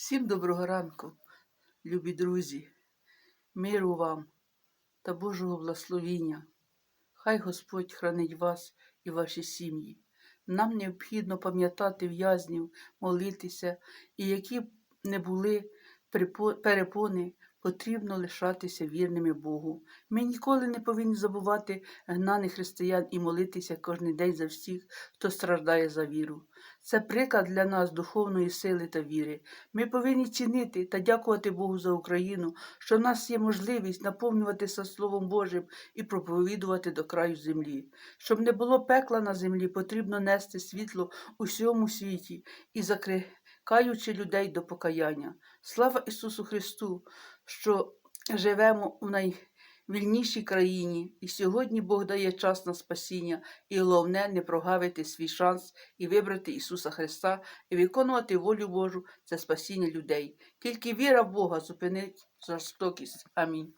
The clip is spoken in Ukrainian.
Всім доброго ранку, любі друзі, миру вам та Божого благословіння. Хай Господь хранить вас і ваші сім'ї. Нам необхідно пам'ятати в'язнів, молитися, і які б не були перепони, потрібно лишатися вірними Богу. Ми ніколи не повинні забувати гнаних християн і молитися кожен день за всіх, хто страждає за віру. Це приклад для нас духовної сили та віри. Ми повинні цінити та дякувати Богу за Україну, що в нас є можливість наповнюватися Словом Божим і проповідувати до краю землі. Щоб не було пекла на землі, потрібно нести світло у всьому світі і закликаючи людей до покаяння. Слава Ісусу Христу, що живемо у найвільнішій країні, і сьогодні Бог дає час на спасіння, і головне не прогавити свій шанс і вибрати Ісуса Христа і виконувати волю Божу це спасіння людей. Тільки віра в Бога зупинить жорстокість. Амінь.